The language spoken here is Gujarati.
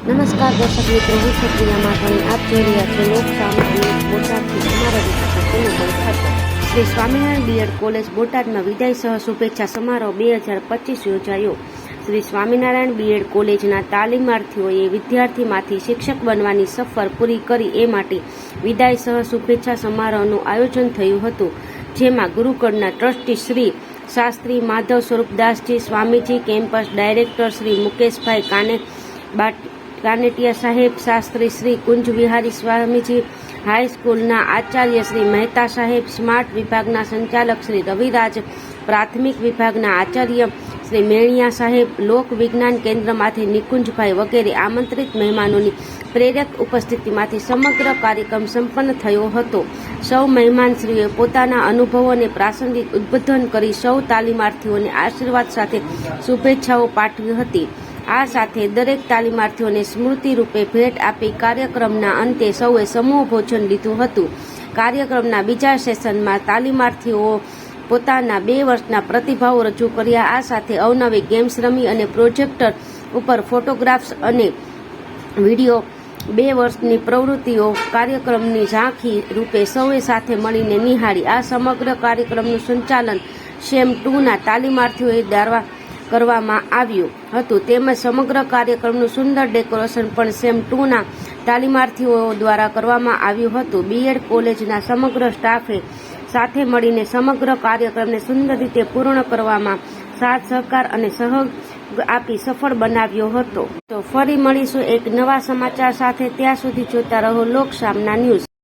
નમસ્કાર, દર્શક મિત્રો, હું સપ્રિયા માધવણી આપ જોઈ રહ્યા છો લોક સામાન્ય બોટાદથી અમારા વિશે ખાતે શ્રી સ્વામિનારાયણ બીએડ કોલેજ બોટાદમાં વિદાય સહ શુભેચ્છા સમારોહ બે હજાર પચીસ યોજાયો. શ્રી સ્વામિનારાયણ બીએડ કોલેજના તાલીમાર્થીઓએ વિદ્યાર્થીમાંથી શિક્ષક બનવાની સફર પૂરી કરી એ માટે વિદાય સહ શુભેચ્છા સમારોહનું આયોજન થયું હતું, જેમાં ગુરુકળના trustee Shri Shastri Madhav Swarupdasji, Swamiji, campus director Shri Mukeshbhai કાને બાટ કાનેટિયા સાહેબ, શાસ્ત્રી શ્રી કુંજ વિહારી સ્વામીજી, હાઈસ્કૂલના આચાર્ય શ્રી મહેતા સાહેબ, સ્માર્ટ વિભાગના સંચાલક શ્રી રવિરાજ, પ્રાથમિક વિભાગના આચાર્ય શ્રી મેણિયા સાહેબ, લોક વિજ્ઞાન કેન્દ્રમાંથી નિકુંજભાઈ વગેરે આમંત્રિત મહેમાનોની પ્રેરક ઉપસ્થિતિમાંથી સમગ્ર કાર્યક્રમ સંપન્ન થયો હતો. સૌ મહેમાનશ્રીઓએ પોતાના અનુભવોને પ્રાસંગિક ઉદ્બોધન કરી સૌ તાલીમાર્થીઓને આશીર્વાદ સાથે શુભેચ્છાઓ પાઠવી હતી. આ સાથે દરેક તાલીમાર્થીઓને સ્મૃતિ રૂપે ભેટ આપી કાર્યક્રમના અંતે સૌએ સમૂહ ભોજન લીધું હતું. કાર્યક્રમના બીજા સેશનમાં તાલીમાર્થીઓ પોતાના બે વર્ષના પ્રતિભાવો રજૂ કર્યા. આ સાથે અવનવી ગેમ્સ રમી અને પ્રોજેક્ટર ઉપર ફોટોગ્રાફ્સ અને વીડિયો બે વર્ષની પ્રવૃત્તિઓ કાર્યક્રમની ઝાંખી રૂપે સૌએ સાથે મળીને નિહાળી. આ સમગ્ર કાર્યક્રમનું સંચાલન સેમ ટુના તાલીમાર્થીઓએ દ્વારા કરવામાં આવ્યું હતું. તેમજ સમગ્ર કાર્યક્રમનું સુંદર ડેકોરેશન પણ સેમ ટુના તાલીમાર્થીઓ દ્વારા કરવામાં આવ્યું હતું. બીએડ કોલેજના સમગ્ર સ્ટાફે સાથે મળીને સમગ્ર કાર્યક્રમને સુંદર રીતે પૂર્ણ કરવામાં સાથ, સહકાર અને સહયોગ આપી સફળ બનાવ્યો હતો. તો ફરી મળીશું એક નવા સમાચાર સાથે. ત્યાં સુધી જોતા રહો લોકસામના ન્યૂઝ.